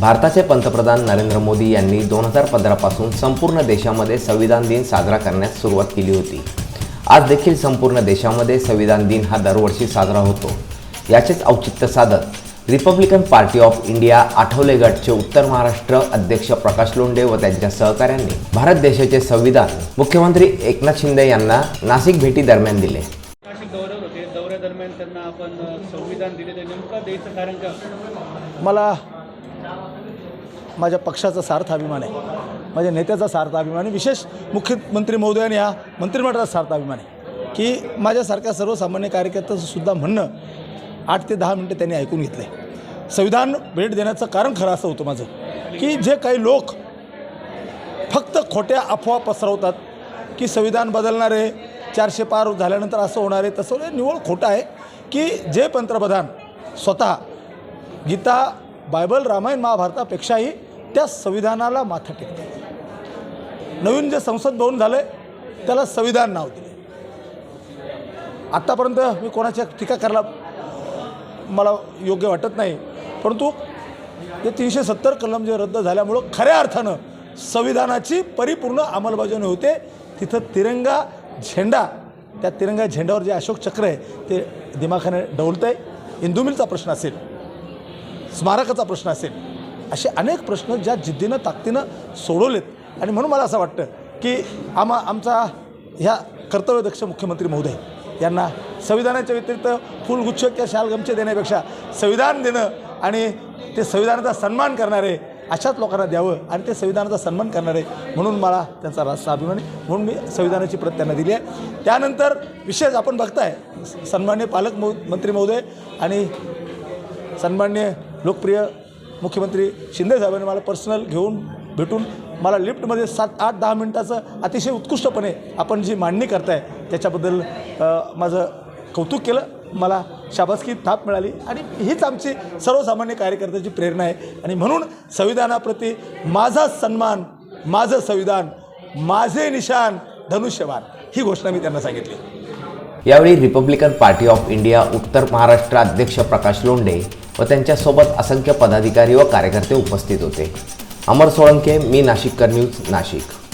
भारताचे पंतप्रधान नरेंद्र मोदी यांनी दोन हजार पंधरापासून संपूर्ण देशामध्ये संविधान दिन साजरा करण्यास सुरुवात केली होती. आज देखील संपूर्ण देशामध्ये संविधान दिन हा दरवर्षी साजरा होतो. याचेच औचित्य साधत republican party of India Athawale गटचे उत्तर महाराष्ट्र अध्यक्ष प्रकाश लोंढे व त्यांच्या सहकाऱ्यांनी भारत देशाचे संविधान मुख्यमंत्री एकनाथ शिंदे यांना नाशिक भेटी दरम्यान दिले. दौऱ्यादरम्यान त्यांना आपण संविधान दिले ते नेमकं द्यायचं कारण का मला माझ्या पक्षाचा सार्थ अभिमान आहे. माझ्या नेत्याचा सार्थ अभिमान आहे. विशेष मुख्यमंत्री महोदयाने या मंत्रिमंडळाचा सार्थ अभिमान आहे. की माझ्यासारख्या सर्वसामान्य कार्यकर्त्याचं सुद्धा म्हणणं आठ ते दहा मिनटं त्यांनी ऐकून घेतलं आहे संविधान भेट देण्याचं कारण खरं असं होतं माझं की जे काही लोक फक्त खोट्या अफवा पसरवतात की संविधान बदलणार आहे चारशे पार झाल्यानंतर असं होणार आहे तसं निवळ निव्वळ खोटं आहे की जे पंतप्रधान स्वतः गीता बायबल रामायण महाभारतापेक्षाही त्या संविधानाला माथा टेकते. नवीन जे संसद भवन झालं आहे त्याला संविधान नाव दिले आत्तापर्यंत मी कोणाच्या टीका करायला मला योग्य वाटत नाही परंतु ते तीनशे सत्तर कलम जे रद्द झाल्यामुळं खऱ्या अर्थानं संविधानाची परिपूर्ण अंमलबजावणी होते. तिथं तिरंगा झेंडा त्या तिरंगा झेंड्यावर जे अशोक चक्र आहे ते दिमाखाने डवलतं आहे इंदुमिलचा प्रश्न असेल. स्मारकाचा प्रश्न असेल. असे अनेक प्रश्न ज्या जिद्दीनं ताकदीनं सोडवलेत. आणि म्हणून मला असं वाटतं की आम्हा आमचा ह्या कर्तव्यदक्ष मुख्यमंत्री महोदय यांना संविधानाच्या व्यतिरिक्त फुलगुच्छ किंवा शालगमचे देण्यापेक्षा संविधान देणं आणि ते संविधानाचा सन्मान करणारे अशाच लोकांना द्यावं आणि ते संविधानाचा सन्मान करणारे म्हणून मला त्यांचा रास्ता अभिमान म्हणून मी संविधानाची प्रत त्यांना दिली आहे. त्यानंतर विशेष आपण बघताय सन्मान्य पालक मो मंत्री महोदय आणि सन्मान्य लोकप्रिय मुख्यमंत्री शिंदे साहेबांनी मला पर्सनल घेऊन भेटून मला लिफ्टमध्ये सात आठ दहा मिनटाचं अतिशय उत्कृष्टपणे आपण जी मांडणी करताय त्याच्याबद्दल माझं कौतुक केलं. मला शाबासकी थाप मिळाली. आणि हीच आमची सर्वसामान्य कार्यकर्त्याची प्रेरणा आहे. आणि म्हणून संविधानाप्रती माझा सन्मान माझं संविधान माझे निशान धनुष्यवान ही घोषणा मी त्यांना सांगितली. यावेळी रिपब्लिकन पार्टी ऑफ इंडिया उत्तर महाराष्ट्र अध्यक्ष प्रकाश लोंढे व त्यांच्यासोबत असंख्य पदाधिकारी व कार्यकर्ते उपस्थित होते. अमर सोळंके मी नाशिककर न्यूज नाशिक.